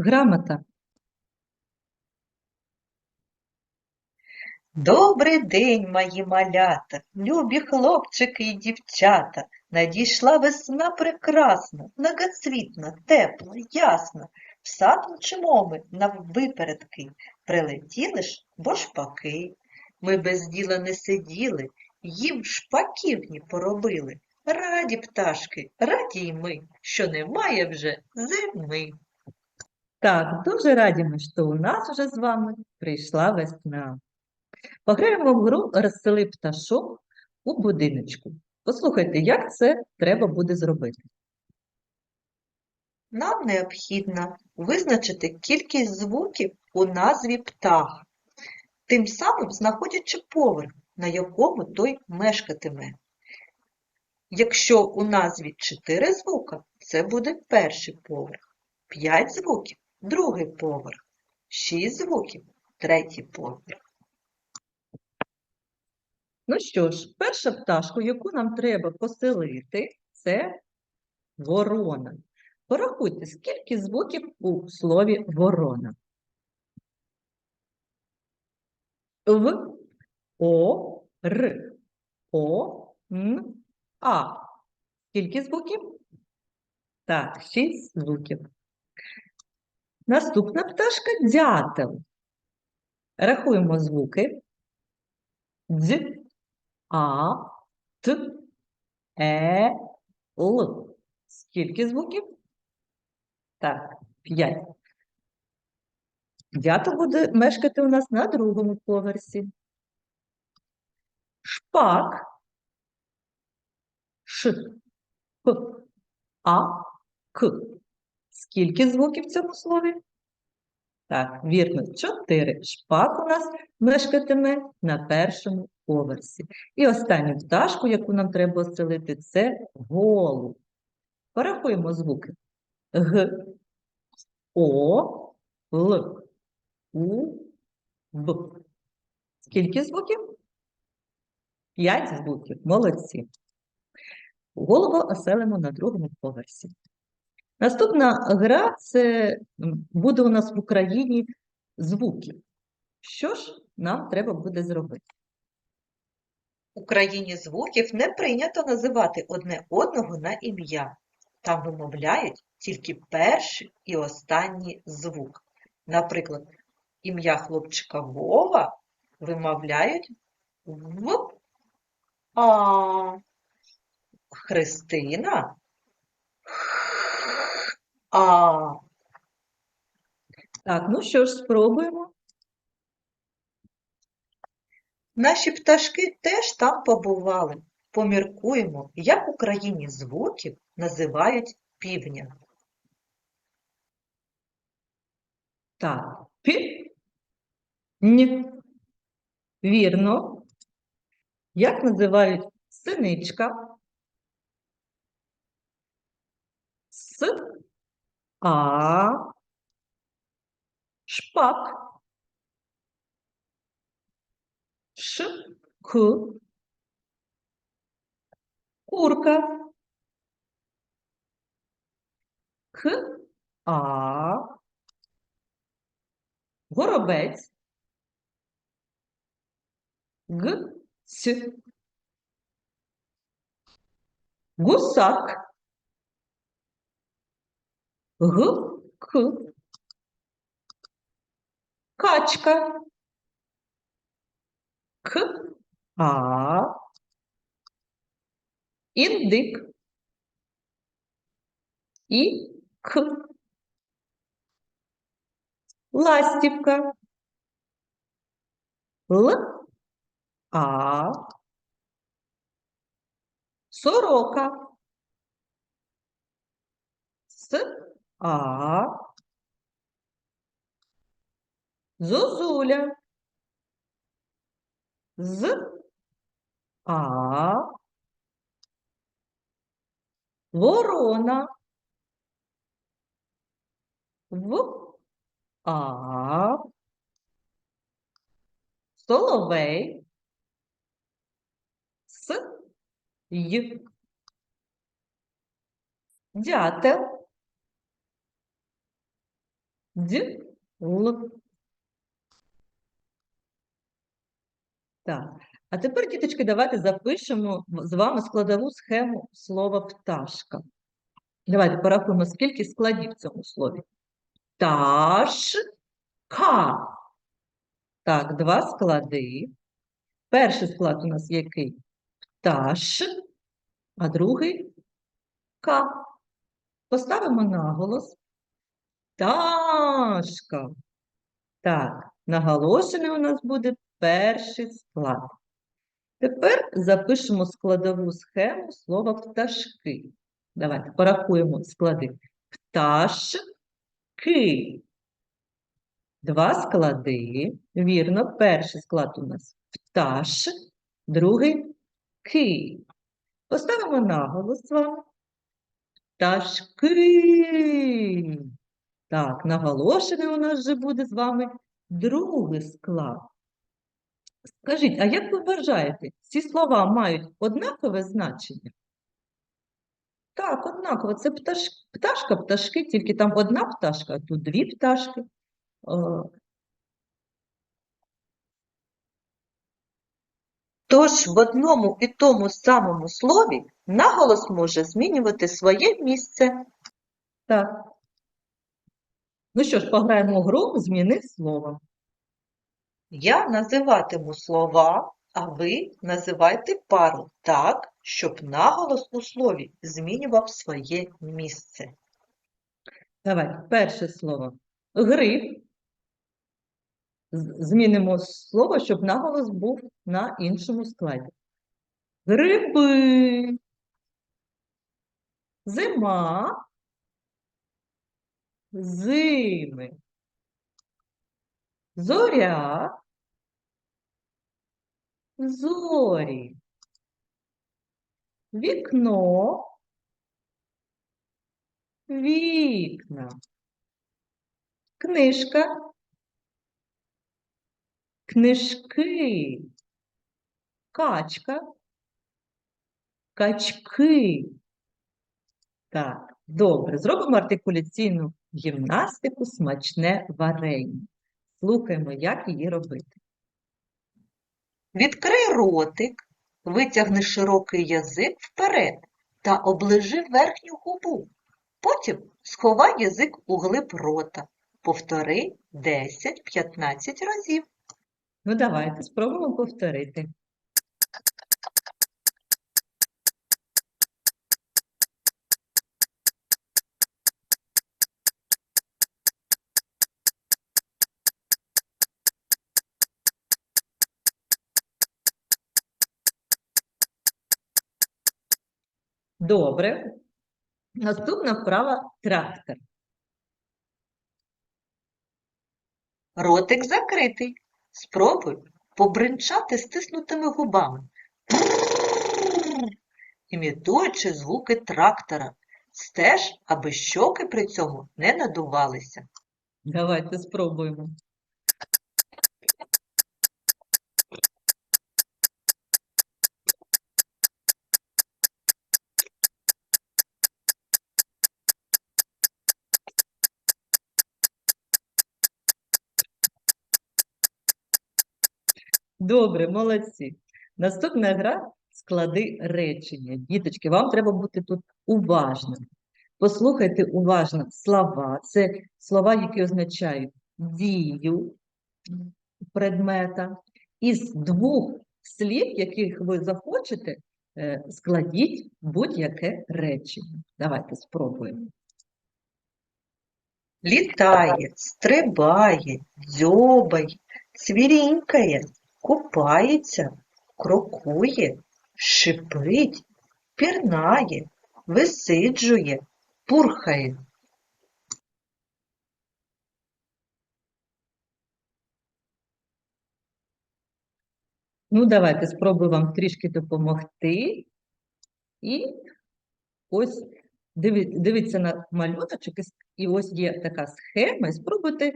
Грамота. Добрий день, мої малята, любі хлопчики і дівчата. Надійшла весна прекрасна, многоцвітна, тепла, ясна. В сад мчимо ми наввипередки, прилетіли ж бошпаки. Ми без діла не сиділи, їм шпаківні поробили. Раді пташки, раді й ми, що немає вже зими. Так, дуже раді що у нас вже з вами прийшла весна. Пограємо в гру «Розсели пташок у будиночку. Послухайте, як це треба буде зробити. Нам необхідно визначити кількість звуків у назві птаха, тим самим знаходячи поверх, на якому той мешкатиме. Якщо у назві 4 звука, це буде перший поверх, 5 звуків – другий поверх, 6 звуків – третій поверх. Ну що ж, перша пташка, яку нам треба поселити, це ворона. Порахуйте, скільки звуків у слові ворона. В, О, Р, О, Н, А. Скільки звуків? Так, шість звуків. Наступна пташка дятел. Рахуємо звуки. Дз, А, Т, Е, Л. Скільки звуків? Так, п'ять. Дятел буде мешкати у нас на другому поверсі. Шпак. Ш, П, А, К. Скільки звуків в цьому слові? Так, вірно, чотири. Шпак у нас мешкатиме на першому поверсі. І останню пташку, яку нам треба оселити, це голуб. Порахуємо звуки. Г, О, Л, У, Б. Скільки звуків? П'ять звуків. Молодці. Голуба оселимо на другому поверсі. Наступна гра це буде у нас в Україні звуків. Що ж нам треба буде зробити? У країні звуків не прийнято називати одне одного на ім'я. Там вимовляють тільки перший і останній звук. Наприклад, ім'я хлопчика Вова вимовляють в А. Христина А. Так, ну що ж, спробуємо. Наші пташки теж там побували. Поміркуємо, як в Україні звуків називають півня. Так, пі. Вірно. Як називають синичка? С, а, шпак, ш, к, курка, к, горобець, г, ц, гусак, г, к, качка, к, а, індик, і, к, ластівка, л, а, сорока, с, а, зозуля, з, а, ворона, в, а, соловей, с, й, дятел, Дь, Л. Так. А тепер, діточки, давайте запишемо з вами складову схему слова пташка. Давайте порахуємо, скільки складів в цьому слові. Пташка. Так, два склади. Перший склад у нас який? Пташ, а другий К. Поставимо наголос. Пташка. Так, наголошений у нас буде перший склад. Тепер запишемо складову схему слова пташки. Давайте порахуємо склади. Пташки. Два склади. Вірно, перший склад у нас пташ, другий ки. Поставимо наголос з. Пташки. Так, наголошений у нас вже буде з вами другий склад. Скажіть, а як ви вважаєте, ці слова мають однакове значення? Так, однаково. Це пташ... пташка, пташки, тільки там одна пташка, а тут дві пташки. Е, Тож в одному і тому самому слові наголос може змінювати своє місце. Так. Ну що ж, пограємо в гру «Зміни слово». Я називатиму слова, а ви називайте пару так, щоб наголос у слові змінював своє місце. Давай, перше слово. Гриб. Змінимо слово, щоб наголос був на іншому складі. Гриби. Зима. Зими. Зоря. Зорі. Вікно. Вікна. Книжка. Книжки. Качка. Качки. Так, добре. Зробимо артикуляційну гімнастику смачне варення. Слухаємо, як її робити. Відкрий ротик, витягни широкий язик вперед та оближи верхню губу. Потім сховай язик у глиб рота. Повтори 10-15 разів. Ну, давайте спробуємо повторити. Добре. Наступна вправа трактор. Ротик закритий. Спробуй побринчати стиснутими губами, імітуючи звуки трактора. Стеж, аби щоки при цьому не надувалися. Давайте спробуємо. Добре, молодці. Наступна гра склади речення. Діточки, вам треба бути тут уважними. Послухайте уважно слова. Це слова, які означають дію предмета. Із двох слів, яких ви захочете, е, складіть будь-яке речення. Давайте спробуємо. Літає, стрибає, дзьобає, цвірінькає, купається, крокує, шипить, пірнає, висиджує, пурхає. Ну, давайте спробую вам трішки допомогти. І ось диві- дивіться на малюночок, і і ось є така схема, і спробуйте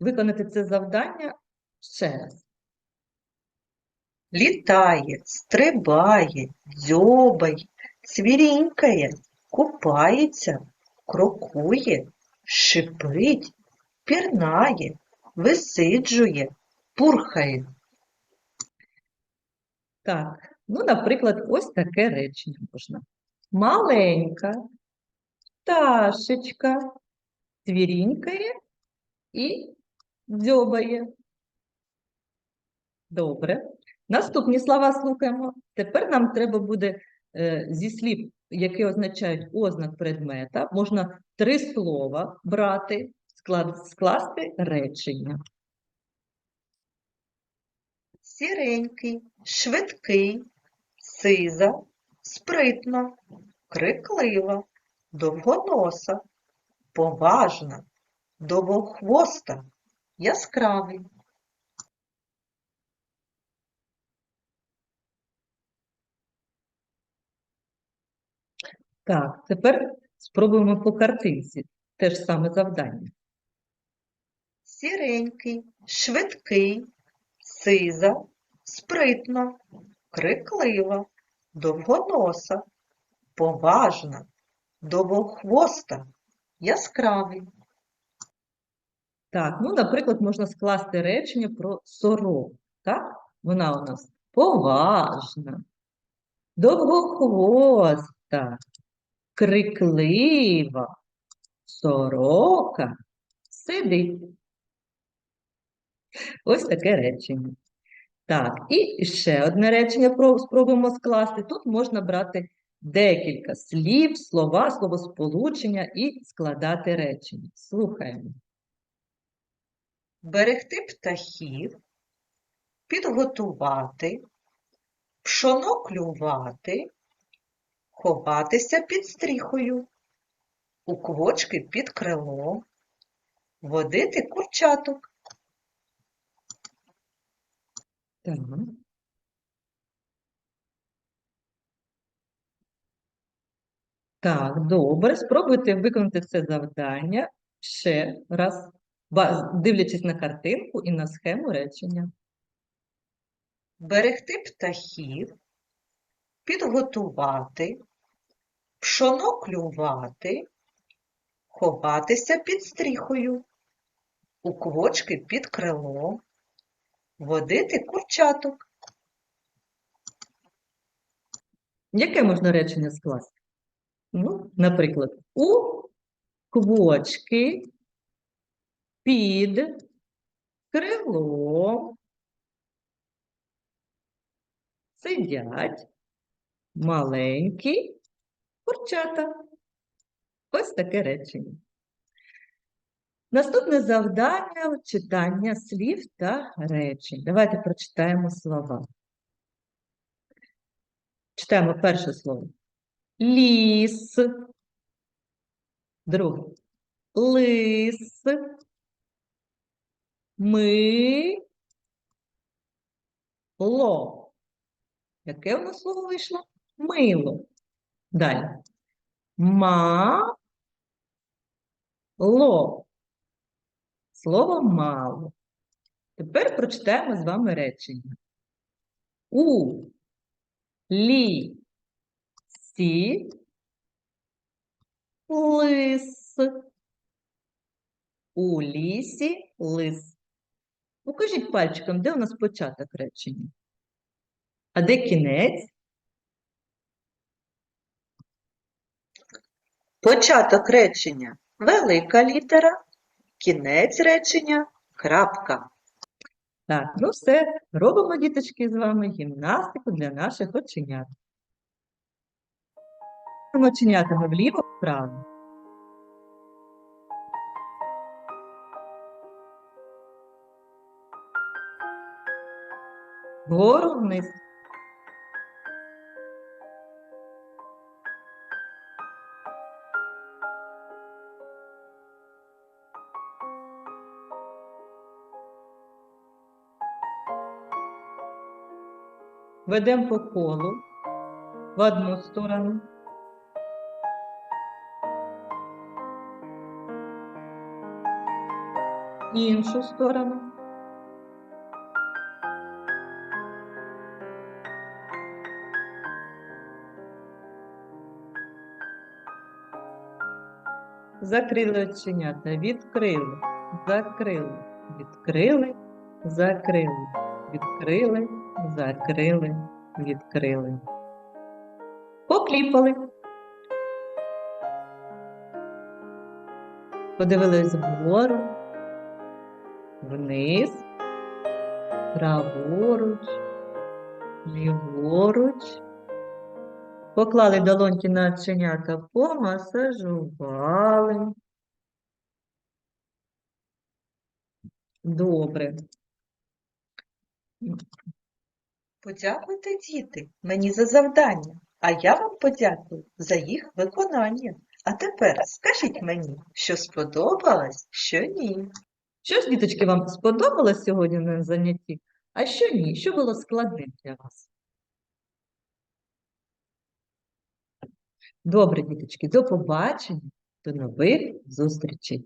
виконати це завдання ще раз. Літає, стрибає, дзьобає, цвірінькає, купається, крокує, шипить, пірнає, висиджує, пурхає. Так, ну, наприклад, ось таке речення можна. Маленька пташечка цвірінькає і дзьобає. Добре. Наступні слова слухаємо. Тепер нам треба буде е, зі слів, які означають ознак предмета, можна три слова брати, скласти речення. Сіренький, швидкий, сиза, спритна, криклива, довгоноса, поважна, довгохвоста, яскравий. Так, тепер спробуємо по картинці. Те ж саме завдання. Сіренький, швидкий, сиза, спритна, криклива, довгоноса, поважна, довгохвоста, яскравий. Так, ну, наприклад, можна скласти речення про сороку. Так? Вона у нас поважна, довгохвоста, криклива, сорока сидить. Ось таке речення. Так, і ще одне речення спробуємо скласти. Тут можна брати декілька слів, слова, словосполучення і складати речення. Слухаємо. Берегти птахів, підготувати, пшоно клювати, ховатися під стріхою, у квочки під крило, водити курчаток. Так. Так, добре. Спробуйте виконати це завдання ще раз, дивлячись на картинку і на схему речення. Берегти птахів, підготувати, пшоно клювати, ховатися під стріхою, у квочки під крило, водити курчаток. Яке можна речення скласти? Ну, наприклад, у квочки під крилом сидять маленькі курчата. Ось таке речення. Наступне завдання – читання слів та речень. Давайте прочитаємо слова. Читаємо перше слово. Ліс. Друге. Лис. Ми. Ло. Яке нас слово вийшло? Мило. Далі. Ма. Ло. Слово мало. Тепер прочитаємо з вами речення. У лі сі лис. У лісі лис. Покажіть пальчиком, де у нас початок речення? А де кінець? Початок речення велика літера, кінець речення крапка. Так, ну все, робимо, діточки, з вами гімнастику для наших оченят. Оченятами вліво, вправо. Вгору вниз. Ведемо по колу в одну сторону. Іншу сторону. Закрили оченята, відкрили. закрили, відкрили, закрили, відкрили, закрили, відкрили. Покліпали. Подивились вгору, вниз, праворуч, ліворуч. Поклали долоньки на оченята, помасажували. Добре. Подякуйте, діти, мені за завдання, а я вам подякую за їх виконання. А тепер скажіть мені, що сподобалось, що ні. Що ж, діточки, вам сподобалось сьогодні на занятті? А що ні? Що було складним для вас? Добре, діточки, до побачення, до нових зустрічей.